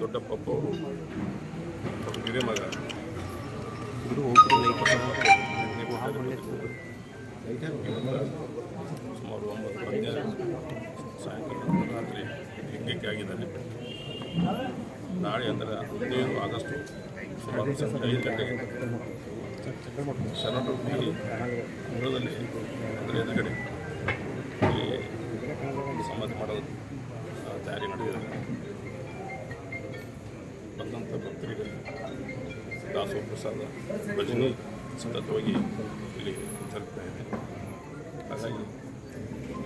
ದೊಡ್ಡಪ್ಪ ಅವರು ಹಿರಿಯ ಮಗ ಸುಮಾರು ಒಂಬತ್ತು ಗಂಟೆ ಸಾಯಂಕಾಲ ರಾತ್ರಿ ಯಜ್ಞಕ್ಕೆ ಆಗಿದ್ದಾರೆ ನಾಳೆ ಅಂದರೆ ಹದಿನೈದು ಆಗಸ್ಟು ಸುಮಾರು ಐದು ಗಂಟೆಗೆ ಶರಣರು ಗೃಹದಲ್ಲಿ ಅದರ ಎದುರುಗಡೆ ಈ ಸಮಾಧಿ ಮಾಡೋದು ತಯಾರಿ ನಡೆದಿದೆ. ಬಂದಂಥ ಭಕ್ತರಿಗೆ ದಾಸೋ ಪ್ರಸಾದ ಭಜನೆ ಸತತವಾಗಿ ಇಲ್ಲಿ ತಲುಪ್ತಾ ಇದೆ. ಹಾಗಾಗಿ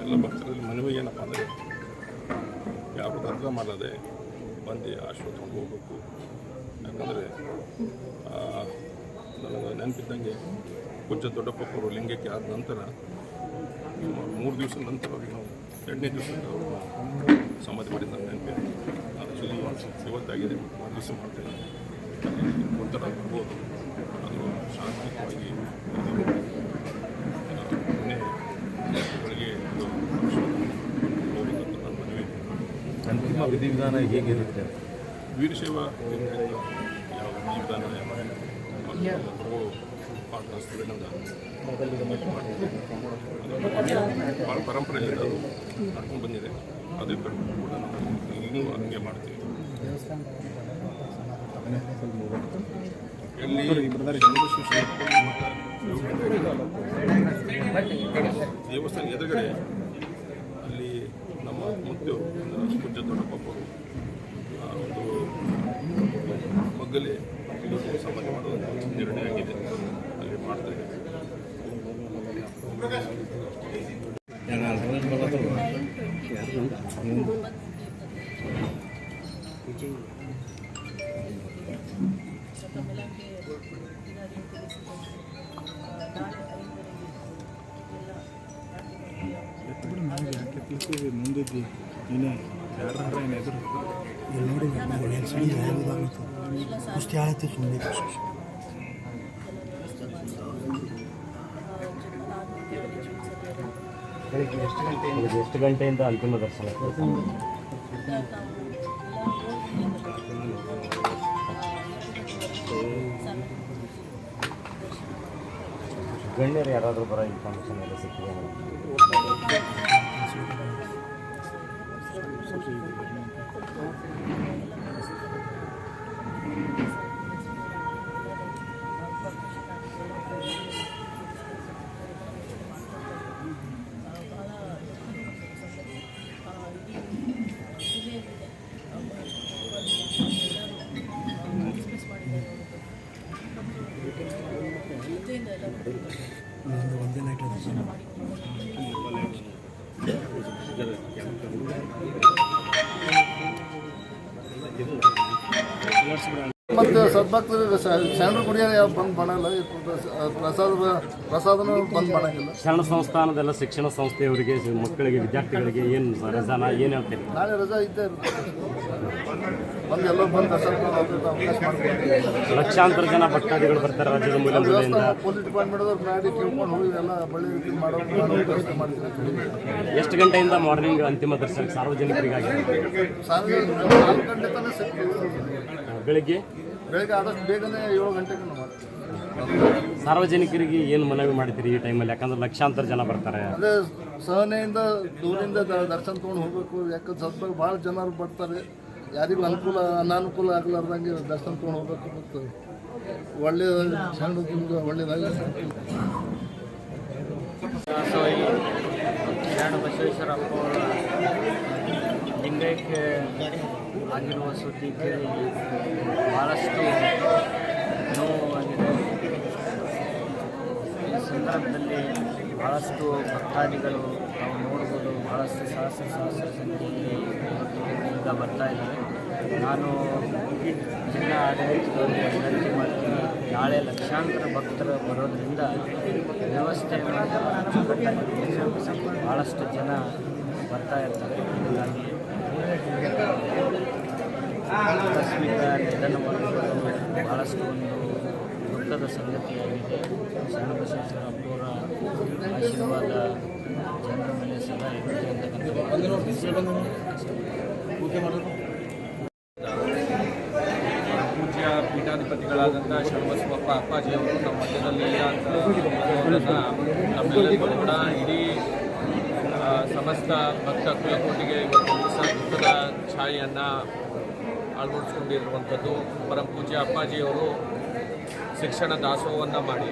ಎಲ್ಲ ಭಕ್ತರಲ್ಲಿ ಮನವಿ ಏನಪ್ಪ ಅಂದರೆ, ಯಾರು ದಂಗ ಮಾಡದೆ ಬಂದು ಆಶ್ರಮ ತಗೊಂಡು ಹೋಗ್ಬೇಕು. ಯಾಕಂದರೆ ನನಗೆ ನೆನಪಿದ್ದಂಗೆ ಪೂಜ್ಯ ದೊಡ್ಡಪ್ಪವರು ಲಿಂಗಕ್ಕೆ ಆದ ನಂತರ ಮೂರು ದಿವಸ ನಂತರ ಅವ್ರಿಗೆ ನಾವು ಎರಡನೇ ದಿವಸ ಅವ್ರನ್ನ ಸಮಾಧಿ ಮಾಡಿದ ನೆನಪಿ ಆ್ಯಕ್ಚುಲಿ ಇವತ್ತಾಗಿದೆ ಮೂರು ದಿವಸ ಮಾಡ್ತೇವೆ ಒಂಥರ ಬರ್ಬೋದು. ಅದು ಶಾಂತಿಯುತವಾಗಿ ಅಂತಿಮ ವಿಧಿವಿಧಾನ ಹೇಗಿರುತ್ತೆ? ವೀರಶೈವ ಯಾವ ಭಾಳ ಪರಂಪರೆಯಿಂದ ಅದು ನಡ್ಕೊಂಡು ಬಂದಿದೆ. ಅದೇ ಕಡೆ ಇನ್ನೂ ಹಂಗೆ ಮಾಡ್ತೀವಿ. ಎಲ್ಲಿ ದೇವಸ್ಥಾನ ಎದುರುಗಡೆ ಪೂಜ್ಯ ದೊಡ್ಡಪ್ಪರು ಆ ಒಂದು ಮಗ್ಗಲೇ ಇದು ಸಮಾಧಿ ಮಾಡೋದು ನಿರ್ಣಯ ಆಗಿದೆ. ಅಲ್ಲಿ ಮಾಡ್ತಾ ಇದ್ದೀವಿ ನೋಡಿ ಕುಸ್ತಿ ಆಳತ್ತೆ ಸುಮ್ಮನೆ ಎಷ್ಟು ಗಂಟೆಯಿಂದ ಅಂತಿಮ ದರ್ಶನ? ಗಣ್ಯರು ಯಾರಾದರೂ ಬರೋ ಇನ್ಫಾರ್ಮೇಷನ್ ಎಲ್ಲ ಸಿಕ್ಕಿದೆ ಮತ್ತು ಸದ್ಭಕ್ತರು ಶರಣರು ಯಾವ ಬಂದ್ ಮಾಡಲ್ಲ ಪ್ರಸಾದ ಪ್ರಸಾದನೂ ಬಂದ್ ಮಾಡಂಗಿಲ್ಲ ಶರಣ ಸಂಸ್ಥಾನದೆಲ್ಲ ಶಿಕ್ಷಣ ಸಂಸ್ಥೆಯವರಿಗೆ ಮಕ್ಕಳಿಗೆ ವಿದ್ಯಾರ್ಥಿಗಳಿಗೆ ಏನು ರಜಾನ? ಏನು ಹೇಳ್ತೀರಿ? ನಾಳೆ ರಜಾ ಇದ್ದೇ ಇರುತ್ತೆ. ಲಕ್ಷಾಂತರ ಜನ ಭಕ್ತಾದಿಗಳು ಬರ್ತಾರೆ ರಾಜ್ಯದ ಮೂಲ ಮೂಲೆಯಿಂದ. ಪೊಲೀಸ್ ಡಿಪಾರ್ಟ್ಮೆಂಟ್ ಮಾಡಿ ಕೇಳ್ಕೊಂಡು ಹೋಗಿ ಎಲ್ಲ ಬಳ್ಳಿ ರೀತಿ ಮಾಡೋ ಮಾಡೋ ವ್ಯವಸ್ಥೆ ಮಾಡ್ತೀವಿ ಅಂತ ಹೇಳಿ. ಎಷ್ಟು ಗಂಟೆಯಿಂದ ಮಾರ್ನಿಂಗ್ ಅಂತಿಮ ದರ್ಶನ ಸಾರ್ವಜನಿಕರಿಗಾಗಿ? ಸಾಯಂಕಾಲ ನಾಲ್ಕು ಗಂಟೆ ತನಕ ಸಿಗ್ತೀವಿ. ಬೆಳಿಗ್ಗೆ? ಬೆಳಗ್ಗೆ ಆದಷ್ಟು ಬೇಗನೆ ಏಳು ಗಂಟೆಗೆ ಮಾಡ್ತೀವಿ. ಸಾರ್ವಜನಿಕರಿಗೆ ಏನು ಮನವಿ ಮಾಡ್ತೀರಿ ಈ ಟೈಮಲ್ಲಿ ಯಾಕಂದ್ರೆ ಲಕ್ಷಾಂತರ ಜನ ಬರ್ತಾರೆ. ಅದೇ ಸಹನೆಯಿಂದ ದೂರಿಂದ ದರ್ಶನ ತಗೊಂಡು ಹೋಗ್ಬೇಕು. ಯಾಕಂದ್ರೆ ಸ್ವಲ್ಪ ಭಾಳ ಜನರು ಬರ್ತಾರೆ. ಯಾರಿಗೂ ಅನುಕೂಲ, ಅನಾನುಕೂಲ ಆಗಲಾರ್ದಂಗೆ ದರ್ಶನ ತೊಗೊಂಡು ಹೋಗ್ಬೇಕು ಮತ್ತು ಒಳ್ಳೆಯ ಸಣ್ಣದಿಂದ ಒಳ್ಳೆಯದಾಗಿ ದಾಸೋಹಿ ಶರಣ ಬಸವೇಶ್ವರಪ್ಪ ಲಿಂಗೈಕ್ಯ ಆಗಿರುವ ಸುದ್ದಿ ಕೇಳಿ ಭಾಳಷ್ಟು ನೋವಾಗಿದೆ. ಈ ಸಂದರ್ಭದಲ್ಲಿ ಭಾಳಷ್ಟು ಭಕ್ತಾದಿಗಳು ನಾವು ನೋಡ್ಬೋದು ಭಾಳಷ್ಟು ಸಹಸ್ರ ಸಹಸ್ರ ಸಂಖ್ಯೆಯಲ್ಲಿ ಈಗ ಬರ್ತಾ ಇದ್ದಾರೆ. ನಾನು ಜಿಲ್ಲಾ ಆಡಳಿತದವರಿಗೆ ವಿನಂತಿ ಮಾಡ್ತೀನಿ. ನಾಳೆ ಲಕ್ಷಾಂತರ ಭಕ್ತರು ಬರೋದ್ರಿಂದ ವ್ಯವಸ್ಥೆ ಭಾಳಷ್ಟು ಜನ ಬರ್ತಾ ಇರ್ತಾರೆ. ಹೀಗಾಗಿ ಆಕಸ್ಮಿಕ ನಿಧನ ಮಾಡಿರೋದು ಭಾಳಷ್ಟು ಒಂದು ದುಃಖ ದುಃಖದ ಸಂಗತಿಯಾಗಿದೆ. ಶರಣಬಸವೇಶ್ವರ ಅವರ ಆಶೀರ್ವಾದ ಜನರ ಮೇಲೆ ಸದಾ ಇರುತ್ತೆ ಅಂತಕ್ಕಂಥ ಪೂಜ್ಯ ಪೀಠಾಧಿಪತಿಗಳಾದಂಥ ಶರಣಬಸವಪ್ಪ ಅಪ್ಪಾಜಿಯವರು ನಮ್ಮ ಮಧ್ಯದಲ್ಲಿ ಇಲ್ಲ ಅಂತ ನಮ್ಮೆಲ್ಲರಿಗೂ ಕೂಡ ಇಡೀ ಸಮಸ್ತ ಭಕ್ತ ಕುಲಕೋಟಿಗೆ ಇವತ್ತು ದಿವಸ ದುಃಖದ ಛಾಯೆಯನ್ನು ಅಳವಡಿಸ್ಕೊಂಡಿರುವಂಥದ್ದು. ಪರಂ ಪೂಜ್ಯ ಅಪ್ಪಾಜಿಯವರು ಶಿಕ್ಷಣ ದಾಸೋಹವನ್ನು ಮಾಡಿ.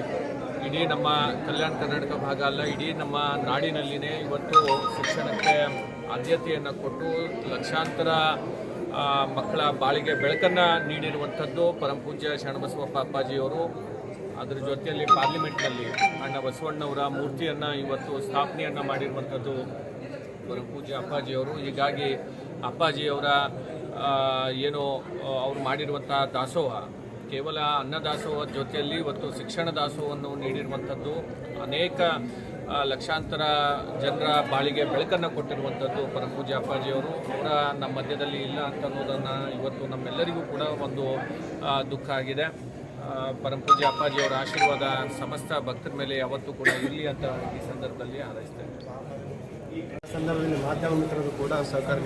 ಇಡೀ ನಮ್ಮ ಕಲ್ಯಾಣ ಕರ್ನಾಟಕ ಭಾಗ ಅಲ್ಲ, ಇಡೀ ನಮ್ಮ ನಾಡಿನಲ್ಲಿಯೇ ಇವತ್ತು ಶಿಕ್ಷಣಕ್ಕೆ ಆದ್ಯತೆಯನ್ನು ಕೊಟ್ಟು ಲಕ್ಷಾಂತರ ಮಕ್ಕಳ ಬಾಳಿಗೆ ಬೆಳಕನ್ನು ನೀಡಿರುವಂಥದ್ದು ಪರಮಪೂಜ್ಯ ಶರಣಬಸವಪ್ಪ ಅಪ್ಪಾಜಿಯವರು. ಅದರ ಜೊತೆಯಲ್ಲಿ ಪಾರ್ಲಿಮೆಂಟ್ನಲ್ಲಿ ಅಣ್ಣ ಬಸವಣ್ಣವರ ಮೂರ್ತಿಯನ್ನು ಇವತ್ತು ಸ್ಥಾಪನೆಯನ್ನು ಮಾಡಿರುವಂಥದ್ದು ಪರಮಪೂಜ್ಯ ಅಪ್ಪಾಜಿಯವರು. ಹೀಗಾಗಿ ಅಪ್ಪಾಜಿಯವರ ಏನು, ಅವರು ಮಾಡಿರುವಂಥ ದಾಸೋಹ, ಕೇವಲ ಅನ್ನದಾಸೋಹದ ಜೊತೆಯಲ್ಲಿ ಇವತ್ತು ಶಿಕ್ಷಣ ದಾಸೋಹವನ್ನು ನೀಡಿರುವಂಥದ್ದು ಅನೇಕ ಲಕ್ಷಾಂತರ ಜನರ ಬಾಳಿಗೆ ಬೆಳಕನ್ನು ಕೊಟ್ಟಿರುವಂಥದ್ದು ಪರಪೂಜೆ ಅಪ್ಪಾಜಿಯವರು ಅವರ ನಮ್ಮ ಮಧ್ಯದಲ್ಲಿ ಇಲ್ಲ ಅಂತ ಅನ್ನೋದನ್ನು ಇವತ್ತು ನಮ್ಮೆಲ್ಲರಿಗೂ ಕೂಡ ಒಂದು ದುಃಖ ಆಗಿದೆ. ಪರಮ ಪರಮಪೂಜ್ಯ ಅಪ್ಪಾಜಿಯವರ ಆಶೀರ್ವಾದ ಸಮಸ್ತ ಭಕ್ತರ ಮೇಲೆ ಯಾವತ್ತೂ ಕೂಡ ಇರಲಿ ಅಂತ ಈ ಸಂದರ್ಭದಲ್ಲಿ ಹಾರೈಸ್ತೇನೆ ಸಂದರ್ಭದಲ್ಲಿ ಮಾಧ್ಯಮ ಮಿತ್ರರು ಕೂಡ ಸಹಕಾರ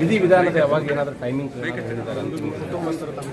ವಿಧಿ ವಿಧಾನದ ಯಾವಾಗ ಏನಾದರೂ ಟೈಮಿಂಗ್ ಕುಟುಂಬಸ್ಥರು ತಮ್ಮ